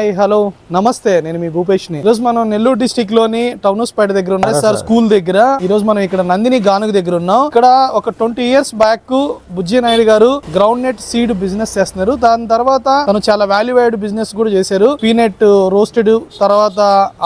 Hi hello నమస్తే. నేను మీ భూపేష్ని ఈరోజు మనం నెల్లూరు డిస్టిక్లోని టౌనస్పేట దగ్గర ఉన్న సార్ స్కూల్ దగ్గర. ఈ రోజు మనం ఇక్కడ నందిని గానుగ దగ్గర ఉన్నాం. ఇక్కడ ఒక twenty years back Bujji Naidu గారు గ్రౌండ్ నెట్ సీడ్ బిజినెస్ చేస్తున్నారు. దాని తర్వాత తను చాలా వాల్యూడ్ బిజినెస్ కూడా చేశారు. పీనట్ రోస్టెడ్ తర్వాత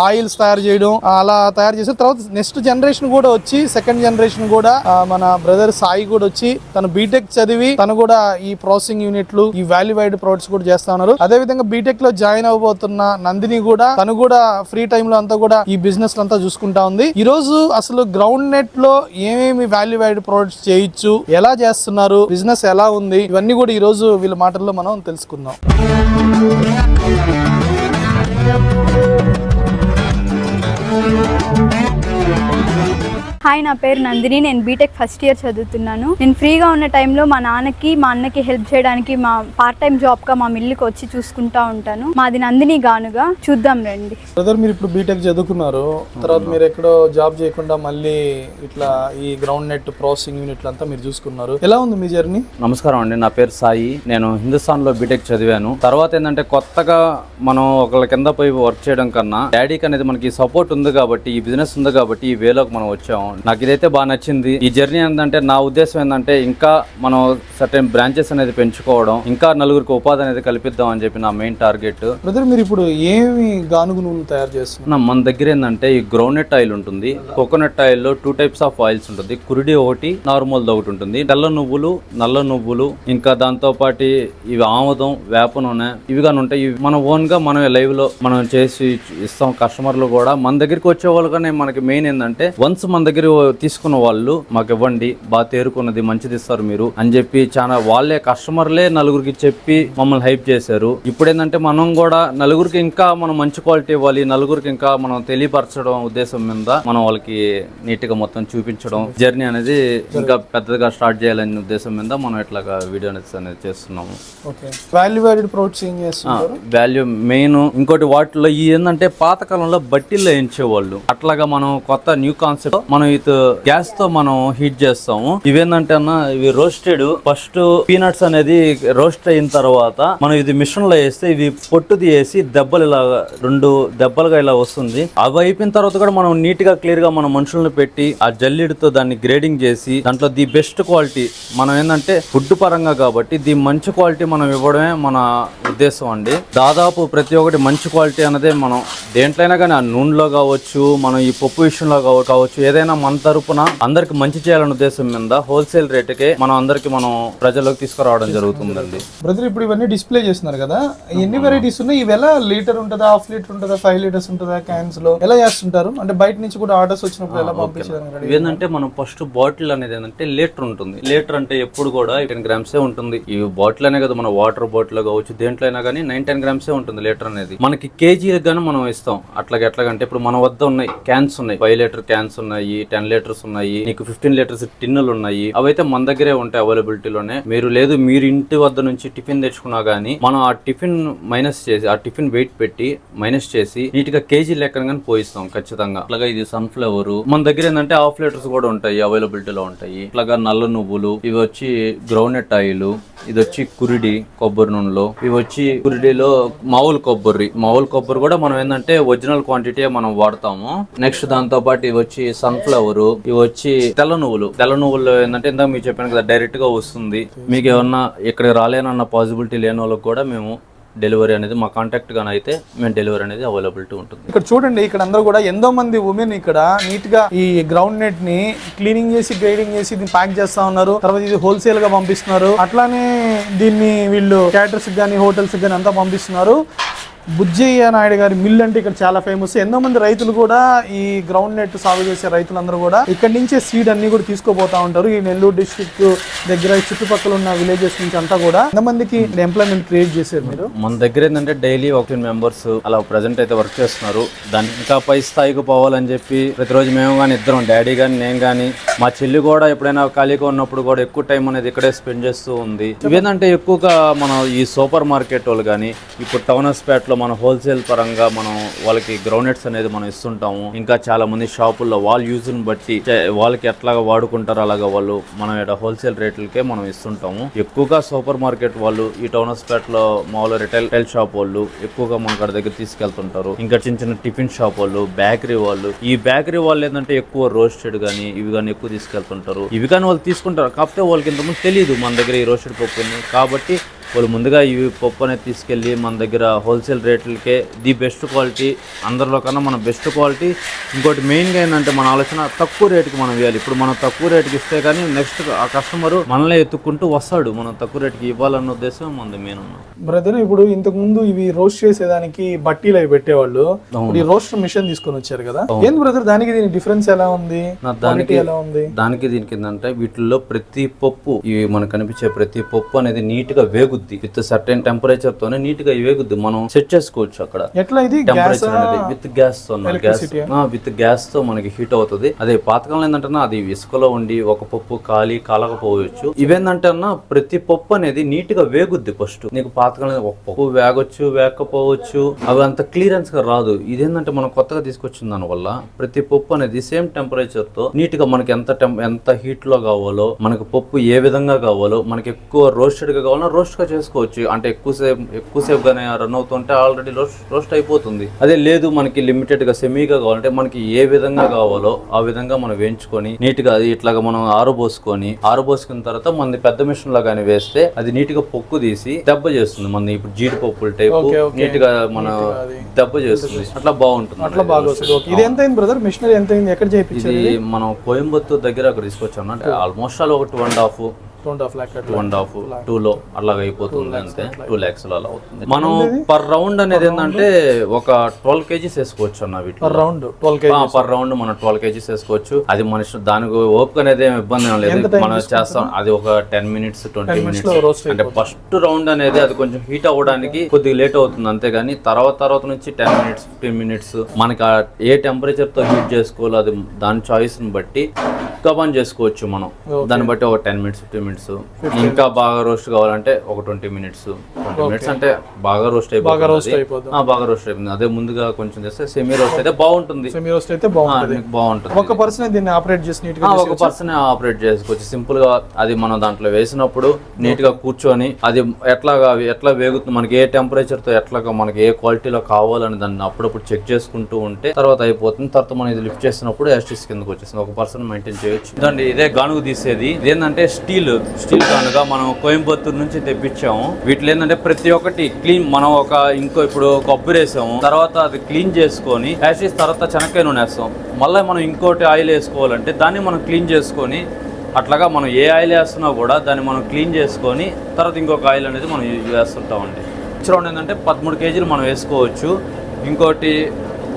ఆయిల్స్ తయారు చేయడం అలా తయారు చేశారు. తర్వాత నెక్స్ట్ జనరేషన్ కూడా వచ్చి సెకండ్ జనరేషన్ కూడా మన బ్రదర్ సాయి కూడా వచ్చి తను బీటెక్ చదివి తను కూడా ఈ ప్రాసెసింగ్ యూనిట్లు ఈ వాల్యూడ్ ప్రొడక్ట్స్ కూడా చేస్తా ఉన్నారు. అదే విధంగా బీటెక్లో జాయిన్ అవబోతున్న నందిని కూడా తను కూడా ఫ్రీ టైమ్లో అంతా కూడా ఈ బిజినెస్ అంతా చూసుకుంటా ఉంది. ఈ రోజు అసలు గ్రౌండ్ నెట్లో ఏమేమి వాల్యూ యాడ్ ప్రొడక్ట్స్ చేయొచ్చు ఎలా చేస్తున్నారు బిజినెస్ ఎలా ఉంది ఇవన్నీ కూడా ఈ రోజు వీళ్ళ మాటల్లో మనం తెలుసుకుందాం. హాయ్ నా పేరు నందిని. నేను బీటెక్ ఫస్ట్ ఇయర్ చదువుతున్నాను. నేను ఫ్రీగా ఉన్న టైంలో మా నాన్నకి మా అన్నకి హెల్ప్ చేయడానికి మా పార్ట్ టైం జాబ్గా మా మిల్లుకి వచ్చి చూసుకుంటా ఉంటాను. మాది నందిని గానుగా. చూద్దాం రండి. బ్రదర్ మీరు ఇప్పుడు బీటెక్ చదువుకున్నారు. తర్వాత మీరు ఎక్కడో జాబ్ చేయకుండా మళ్ళీ ఇట్లా ఈ గ్రౌండ్ నెట్ ప్రాసెసింగ్ యూనిట్లు అంతా మీరు చూసుకున్నారు. ఎలా ఉంది మీ జర్నీ నమస్కారం అండి. నా పేరు సాయి. నేను హిందుస్థాన్లో బీటెక్ చదివాను. తర్వాత ఏంటంటే కొత్తగా మనం ఒకళ్ళ కింద పోయి వర్క్ చేయడం కన్నా డాడీకి అనేది మనకి సపోర్ట్ ఉంది కాబట్టి ఈ బిజినెస్ ఉంది కాబట్టి ఈ వేలోకి మనం వచ్చాము. నాకు ఇదైతే బాగా నచ్చింది. ఈ జర్నీ ఏంటంటే నా ఉద్దేశం ఏంటంటే ఇంకా మనం సర్టెన్ బ్రాంచెస్ అనేది పెంచుకోవడం ఇంకా నలుగురికి ఉపాధి అనేది కల్పిద్దాం అని చెప్పి నా మెయిన్ టార్గెట్. బ్రదర్ మీరు ఇప్పుడు ఏమి గానుగు నూనె తయారు చేస్తున్నారు? నా మన దగ్గర ఏంటంటే ఈ గ్రౌండ్నట్ ఆయిల్ ఉంటుంది. కోకోనట్ ఆయిల్లో టూ టైప్స్ ఆఫ్ ఆయిల్స్ ఉంటుంది. కురిడి ఒకటి నార్మల్ ఒకటి ఉంటుంది. తెల్ల నువ్వులు నల్ల నువ్వులు ఇంకా దాంతో పాటు ఇవి ఆముదం వేప నూనె ఇవి కానీ ఉంటాయి ఇవి మన ఓన్గా మనం లైవ్లో మనం చేసి ఇస్తాం కస్టమర్లు కూడా. మన దగ్గరికి వచ్చే వాళ్ళకనే మనకి మెయిన్ ఏంటంటే వన్స్ మన దగ్గర తీసుకున్న వాళ్ళు మాకు ఇవ్వండి బాగా తేరుకున్నది మంచిది ఇస్తారు మీరు అని చెప్పి చాలా వాళ్ళే కస్టమర్లే నలుగురికి చెప్పి మమ్మల్ని హైప్ చేశారు. ఇప్పుడు ఏంటంటే మనం కూడా నలుగురికి ఇంకా మనం మంచి క్వాలిటీ ఇవ్వాలి నలుగురికి ఇంకా మనం తెలియపరచడం ఉద్దేశం మీద మనం వాళ్ళకి నీట్గా మొత్తం చూపించడం జర్నీ అనేది ఇంకా పెద్దగా స్టార్ట్ చేయాలనే ఉద్దేశం మీద మనం ఇట్లాగా వీడియో అనేది చేస్తున్నాము. ఓకే వాల్యూ యాడెడ్ ప్రొడక్ట్స్ ఏం చేస్తున్నారు వాల్యూ మెయిన్ ఇంకోటి వాటిలో ఈ ఏంటంటే పాతకాలంలో బట్టీల్లో వేయించేవాళ్ళు. అట్లాగా మనం కొత్త న్యూ కాన్సెప్ట్ మనం విత్ గ్యాస్తో మనం హీట్ చేస్తాము. ఇవేంటంటే అన్న ఇవి రోస్టెడ్ ఫస్ట్ పీనట్స్ అనేది రోస్ట్ అయిన తర్వాత మనం ఇది మిషన్లో వేస్తే ఇవి పొట్టు వేసి దెబ్బలు ఇలా రెండు దెబ్బలుగా ఇలా వస్తుంది. అవి అయిపోయిన తర్వాత కూడా మనం నీట్గా క్లియర్గా మన మనుషులను పెట్టి ఆ జల్లిడితో దాన్ని గ్రేడింగ్ చేసి దాంట్లో ది బెస్ట్ క్వాలిటీ మనం ఏంటంటే ఫుడ్ పరంగా కాబట్టి ది మంచి క్వాలిటీ మనం ఇవ్వడమే మన ఉద్దేశం అండి. దాదాపు ప్రతి ఒక్కటి మంచి క్వాలిటీ అన్నదే మనం దేంట్లైనా కానీ ఆ నూనెలో కావచ్చు మనం ఈ పప్పు విషయంలో కావచ్చు ఏదైనా మన తరపున అందరికి మంచి చేయాలనే ఉద్దేశం మీద హోల్సేల్ రేటుకే మనం అందరికి మనం ప్రజల్లోకి తీసుకురావడం జరుగుతుందండి. బ్రదర్ ఇప్పుడు ఇవన్నీ డిస్ప్లే చేస్తున్నారు కదా ఎన్ని వెరైటీస్ ఉన్నాయి? ఇవి ఎలా లీటర్ ఉంటుందా హాఫ్ లీటర్ ఉంటుందా ఫైవ్ లీటర్స్ ఉంటుందా క్యాన్స్లో ఎలా చేస్తుంటారు? అంటే బయట నుంచి కూడా ఆర్డర్స్ వచ్చినప్పుడు ఎలా పంపించారు ఏంటంటే మనం ఫస్ట్ బాటిల్ అనేది ఏంటంటే లీటర్ ఉంటుంది. లీటర్ అంటే ఎప్పుడు కూడా టెన్ గ్రామ్సే ఉంటుంది. ఈ బాటిల్ అనే కదా మన వాటర్ బాటిల్ కావచ్చు దేంట్లో అయినా కానీ నైన్ టెన్ గ్రామ్సే ఉంటుంది లీటర్ అనేది. మనకి కేజీ గానీ మనం ఇస్తాం. అట్లాగే ఎట్లాగంటే ఇప్పుడు మన వద్ద ఉన్నాయి క్యాన్స్ ఉన్నాయి. ఫైవ్ లీటర్ క్యాన్స్ ఉన్నాయి టెన్ లీటర్స్ ఉన్నాయి నీకు ఫిఫ్టీన్ లీటర్స్ టిన్నులు ఉన్నాయి. అవైతే మన దగ్గరే ఉంటాయి అవైలబిలిటీలోనే మీరు లేదు మీరు ఇంటి వద్ద నుంచి టిఫిన్ తెచ్చుకున్నా గానీ మనం ఆ టిఫిన్ మైనస్ చేసి ఆ టిఫిన్ వెయిట్ పెట్టి మైనస్ చేసి నీట్గా కేజీ లెక్కన కానీ పోయిస్తాం ఖచ్చితంగా. అట్లాగా ఇది సన్ఫ్లవర్ మన దగ్గర ఏంటంటే హాఫ్ లీటర్స్ కూడా ఉంటాయి అవైలబిలిటీలో ఉంటాయి. ఇట్లాగా నల్ల నువ్వులు ఇవి వచ్చి గ్రౌండ్ ఆయిల్ ఇది వచ్చి కురిడి కొబ్బరి నూనెలో ఇవి వచ్చి కురిడిలో మామూలు కొబ్బరి. మామూలు కొబ్బరి కూడా మనం ఏంటంటే ఒరిజినల్ క్వాంటిటీ మనం వాడతాము. నెక్స్ట్ దాంతో పాటు ఇవి వచ్చి సన్ఫ్లవర్ ఇవి వచ్చి తెల్ల నువ్వులు తెల్ల నువ్వుల్లో ఏంటంటే ఇందాక మీకు చెప్పాను కదా డైరెక్ట్గా వస్తుంది. మీకు ఏమన్నా ఇక్కడ రాలేనన్న పాసిబిలిటీ లేని వాళ్ళకి కూడా మేము డెలివరీ అనేది మా కాంటాక్ట్ గానే అయితే మేము డెలివరీ అనేది అవైలబిలిటీ ఉంటుంది. ఇక్కడ చూడండి ఇక్కడ అందరూ కూడా ఎంతో మంది ఉమెన్ ఇక్కడ నీట్గా ఈ గ్రౌండ్ నెట్ని క్లీనింగ్ చేసి గ్రేడింగ్ చేసి దీన్ని ప్యాక్ చేస్తా ఉన్నారు. తర్వాత ఇది హోల్సేల్గా పంపిస్తున్నారు. అట్లానే దీన్ని వీళ్ళు క్యాటర్స్ కానీ హోటల్స్ కానీ అంతా పంపిస్తున్నారు. బుజ్జయ్య నాయుడు గారి మిల్ అంటే ఇక్కడ చాలా ఫేమస్ ఎంతో మంది రైతులు కూడా ఈ గ్రౌండ్ నెట్ సాగు చేసే రైతులందరూ కూడా ఇక్కడ నుంచే సీడ్ అన్ని కూడా తీసుకోపోతా ఉంటారు. ఈ నెల్లూరు డిస్ట్రిక్ట్ దగ్గర చుట్టుపక్కల ఉన్న విలేజెస్ నుంచి అంతా కూడా ఎంతమందికి ఎంప్లాయ్మెంట్ క్రియేట్ చేశారు మీరు? మన దగ్గర ఏంటంటే డైలీ ఒక మెంబర్స్ అలా ప్రజెంట్ అయితే వర్క్ చేస్తున్నారు. దానికి ఇంకా పై స్థాయికి పోవాలని చెప్పి ప్రతిరోజు మేము కానీ ఇద్దరం డాడీ కానీ నేను కానీ మా చెల్లి కూడా ఎప్పుడైనా ఖాళీగా ఉన్నప్పుడు కూడా ఎక్కువ టైం అనేది ఇక్కడే స్పెండ్ చేస్తూ ఉంది. ఇవేంటంటే ఎక్కువగా మనం ఈ సూపర్ మార్కెట్ వాళ్ళు కానీ ఇప్పుడు టౌన్ హాస్పేటలో మనం హోల్సేల్ పరంగా మనం వాళ్ళకి గ్రౌండ్నట్స్ అనేది మనం ఇస్తుంటాము. ఇంకా చాలా మంది షాపుల్లో వాళ్ళ యూజ్ని బట్టి వాళ్ళకి ఎట్లాగా వాడుకుంటారో అలాగా వాళ్ళు మనం ఇక్కడ హోల్సేల్ రేట్లకే మనం ఇస్తుంటాము. ఎక్కువగా సూపర్ మార్కెట్ వాళ్ళు ఈ టౌన్లో మామూలు రిటైల్ రిటైల్ షాప్ వాళ్ళు ఎక్కువగా మన కాడ దగ్గర తీసుకెళ్తుంటారు. ఇంకా చిన్న చిన్న టిఫిన్ షాప్ వాళ్ళు బేకరీ వాళ్ళు. ఈ బేకరీ వాళ్ళు ఏంటంటే ఎక్కువ రోస్టెడ్ కానీ ఇవి కానీ ఎక్కువ తీసుకెళ్తుంటారు. ఇవి కానీ వాళ్ళు తీసుకుంటారు? కాకపోతే వాళ్ళకి ఇంతకుముందు తెలియదు మన దగ్గర ఈ రోస్టెడ్ పప్పుని. కాబట్టి వాళ్ళు ముందుగా ఈ పప్పు అనేది తీసుకెళ్ళి మన దగ్గర హోల్సేల్ రేట్లకే ది బెస్ట్ క్వాలిటీ అందరిలో కన్నా మన బెస్ట్ క్వాలిటీ. ఇంకోటి మెయిన్గా ఏంటంటే మన ఆలోచన తక్కువ రేటుకి మనం ఇవ్వాలి. ఇప్పుడు మనం తక్కువ రేటుకి ఇస్తే కానీ నెక్స్ట్ ఆ కస్టమర్ మనల్ని ఎత్తుక్కుంటూ వస్తాడు. మనం తక్కువ రేటుకి ఇవ్వాలన్న ఉద్దేశం మనది మెయిన్ బ్రదర్ ఇప్పుడు ఇంతకు ముందు ఇవి రోస్ట్ చేసేదానికి బట్టీలు అవి పెట్టేవాళ్ళు. ఇప్పుడు ఈ రోస్ట్ మిషన్ తీసుకొని వచ్చారు కదా. ఏంది బ్రదర్ దానికి దీని డిఫరెన్స్ ఎలా ఉంది? దానికి ఎలా ఉంది? దానికి దీనికి ఏంటంటే వీటిల్లో ప్రతి పప్పు ఇవి మనకు కనిపించే ప్రతి పప్పు అనేది నీట్గా వేగుద్ది. విత్ సర్టెన్ టెంపరేచర్ తోనే నీట్గా వేగుద్ది. మనం సెట్ చేసుకోవచ్చు అక్కడ. ఎట్లా ఇది? టెంపరేచర్ అనేది విత్ గ్యాస్తో గ్యాస్ విత్ గ్యాస్తో మనకి హీట్ అవుతుంది. అదే పాతకాలంలో ఏంటంటే అది ఇసుకలో ఉండి ఒక పప్పు కాలి కాలకపోవచ్చు. ఇవేంటంటే అన్న ప్రతి పప్పు అనేది నీట్గా వేగుద్ది ఫస్ట్ నీకు పాతకాలం ఒక పప్పు వేగొచ్చు వేగకపోవచ్చు అవి అంత క్లియరెన్స్గా రాదు. ఇదేంటంటే మనం కొత్తగా తీసుకొచ్చిన దాని వల్ల ప్రతి పప్పు అనేది సేమ్ టెంపరేచర్తో నీట్గా మనకి ఎంత ఎంత హీట్లో కావాలో మనకి పప్పు ఏ విధంగా కావాలో మనకి ఎక్కువ రోస్టెడ్గా కావాలన్నా రోస్ట్ గా చేసుకోవచ్చు. అంటే ఎక్కువసేపు ఎక్కువసేపు గానే రన్ అవుతుంటే ఆల్రెడీ రోస్ట్ రోస్ట్ అయిపోతుంది. అదే లేదు మనకి లిమిటెడ్గా సెమీగా కావాలంటే మనకి ఏ విధంగా కావాలో ఆ విధంగా మనం వేయించుకొని నీట్గా అది ఇట్లాగా మనం ఆరబోసుకొని ఆరబోసుకున్న తర్వాత మనది పెద్ద మిషన్ లాగానే వేస్తే అది నీట్గా పొక్కు తీసి దెబ్బ చేస్తుంది. మన ఇప్పుడు జీడిపప్పుల టైపు Okay, okay. నీట్గా మన దెబ్బ చేస్తుంది. అట్లా బాగుంటుంది. అట్లా బాగా వస్తుంది. ఓకే. ఇది ఎంత అయింది బ్రదర్ మిషనరీ ఎంత అయింది ఎక్కడ చేయించారు ఇది మనం కోయంబత్తూర్ దగ్గర అక్కడ తీసుకొచ్చాం అంటే ఆల్మోస్ట్ ఆల్ ఒక two and half two and half lakh two and half అలాగ అయిపోతుంది అంతే. టూ ల్యాక్స్లో అలా అవుతుంది. మనం పర్ రౌండ్ అనేది ఏంటంటే ఒక ట్వెల్వ్ కేజీస్ వేసుకోవచ్చు అన్న వీటిలో. Round twelve kg per round మనం ట్వెల్వ్ కేజీస్ వేసుకోవచ్చు. అది మన ఇష్టం దానికి ఓపిక అనేది ఏం ఇబ్బంది ఏం లేదు. మనం చేస్తాం. అది ఒక టెన్ మినిట్స్ ట్వంటీ మినిట్స్ అంటే ఫస్ట్ రౌండ్ అనేది అది కొంచెం హీట్ అవ్వడానికి కొద్దిగా లేట్ అవుతుంది అంతేగాని తర్వాత తర్వాత నుంచి టెన్ మినిట్స్ ఫిఫ్టీన్ మినిట్స్ మనకి ఆ ఏ టెంపరేచర్తో హీట్ చేసుకోవాలో అది దాని చాయిస్ని బట్టి కబాన్ చేసుకోవచ్చు మనం. దాన్ని బట్టి ఒక టెన్ మినిట్స్ ఫిఫ్టీన్ మినిట్స్ ఇంకా బాగా రోస్ట్ కావాలంటే ఒక ట్వంటీ మినిట్స్. ట్వంటీ మినిట్స్ అంటే బాగా రోస్ట్ బాగా రోస్ట్ అయిపోతుంది. బాగా రోస్ట్ అయిపోతుంది. అదే ముందుగా కొంచెం చేస్తే సెమీ రోస్ట్ అయితే బాగుంటుంది. సెమీ రోస్ట్ అయితే బాగుంటుంది. బాగుంటుంది. ఒక పర్సన్ దీన్ని ఆపరేట్ చేసి నీట్గా ఒక పర్సన్ ఆపరేట్ చేసుకోవచ్చు. సింపుల్గా అది మనం దాంట్లో వేసినప్పుడు నీట్గా కూర్చొని అది ఎట్లాగా ఎట్లా వేగుతుంది మనకి ఏ టెంపరేచర్తో ఎట్లాగా మనకి ఏ క్వాలిటీలో కావాలని దాన్ని అప్పుడప్పుడు చెక్ చేసుకుంటూ ఉంటే తర్వాత అయిపోతుంది. తర్వాత మనం ఇది లిఫ్ట్ చేసినప్పుడు ఎస్టీస్ కిందకి వచ్చేసింది ఒక పర్సన్ మెయింటైన్ చేయొచ్చు. ఇదే గానుగు తీసేది. ఇదేంటంటే స్టీల్ స్టీల్ గానుగా మనం కోయంబత్తూరు నుంచి తెప్పించాము. వీటిలో ఏంటంటే ప్రతి ఒక్కటి క్లీన్ మనం ఒక ఇంకో ఇప్పుడు కొబ్బరి వేసాము. తర్వాత అది క్లీన్ చేసుకొని యాసిస్ తర్వాత చెనక్కాయ నూనె వేస్తాం మళ్ళీ మనం ఇంకోటి ఆయిల్ వేసుకోవాలంటే దాన్ని మనం క్లీన్ చేసుకొని అట్లాగా మనం ఏ ఆయిల్ వేస్తున్నా కూడా దాన్ని మనం క్లీన్ చేసుకొని తర్వాత ఇంకొక ఆయిల్ అనేది మనం యూజ్ వేస్తుంటామండి రౌండ్ ఏంటంటే పదమూడు కేజీలు మనం వేసుకోవచ్చు. ఇంకోటి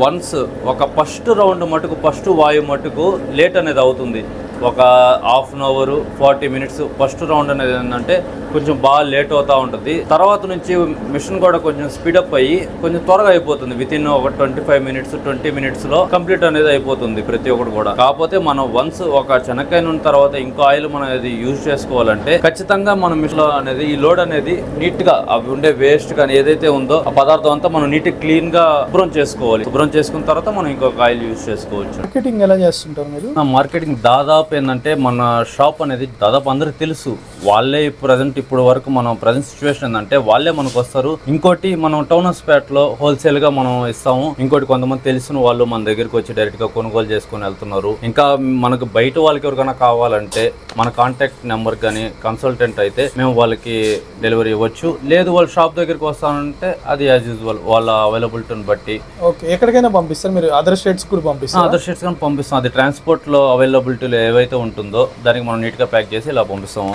వన్స్ ఒక ఫస్ట్ రౌండ్ మటుకు ఫస్ట్ వాయు మటుకు లేట్ అనేది అవుతుంది. ఒక half an hour forty minutes first round అనేది ఏంటంటే కొంచెం బాగా లేట్ అవుతూ ఉంటుంది. తర్వాత నుంచి మిషన్ కూడా కొంచెం స్పీడప్ అయ్యి కొంచెం త్వరగా అయిపోతుంది. విత్ ఇన్ ఒక ట్వంటీ ఫైవ్ మినిట్స్ ట్వంటీ మినిట్స్లో కంప్లీట్ అనేది అయిపోతుంది ప్రతి ఒక్కటి కూడా. కాకపోతే మనం వన్స్ ఒక శనక్కాయ నూనె తర్వాత ఇంకో ఆయిల్ మనం అది యూజ్ చేసుకోవాలంటే ఖచ్చితంగా మనం మిషన్ అనేది ఈ లోడ్ అనేది నీట్గా అవి ఉండే వేస్ట్ కానీ ఏదైతే ఉందో ఆ పదార్థం అంతా మనం నీట్ క్లీన్గా శుభ్రం చేసుకోవాలి. శుభ్రం చేసుకున్న తర్వాత మనం ఇంకొక ఆయిల్ యూజ్ చేసుకోవచ్చు. మార్కెటింగ్ ఎలా చేస్తుంటారు మీరు? మార్కెటింగ్ దాదాపు ఏంటంటే మన షాప్ అనేది దాదాపు అందరికి తెలుసు. వాళ్ళే ప్రజెంట్ ఇప్పుడు వరకు మనం ప్రజెంట్ సిచ్యువేషన్ ఏంటంటే వాళ్ళే మనకు వస్తారు ఇంకోటి మనం టౌన్లో హోల్సేల్గా మనం ఇస్తాము. ఇంకోటి కొంతమంది తెలిసిన వాళ్ళు మన దగ్గరికి వచ్చి డైరెక్ట్గా కొనుగోలు చేసుకొని వెళ్తున్నారు. ఇంకా మనకు బయట వాళ్ళకి ఎవరికైనా కావాలంటే మన కాంటాక్ట్ నెంబర్ కానీ కన్సల్టెంట్ అయితే మేము వాళ్ళకి డెలివరీ ఇవ్వచ్చు. లేదు వాళ్ళ షాప్ దగ్గరికి వస్తానంటే అది యాజ్ యూజువల్ వాళ్ళ అవైలబిలిటీని బట్టి. ఓకే ఎక్కడికైనా పంపిస్తారు. మీరు అదర్ స్టేట్స్ కూడా పంపిస్తారు? అదర్ స్టేట్స్ కానీ పంపిస్తాం. అది ట్రాన్స్పోర్ట్లో అవైలబిలిటీలో ఏవైతే ఉంటుందో దానికి మనం నీట్గా ప్యాక్ చేసి ఇలా పంపిస్తాము.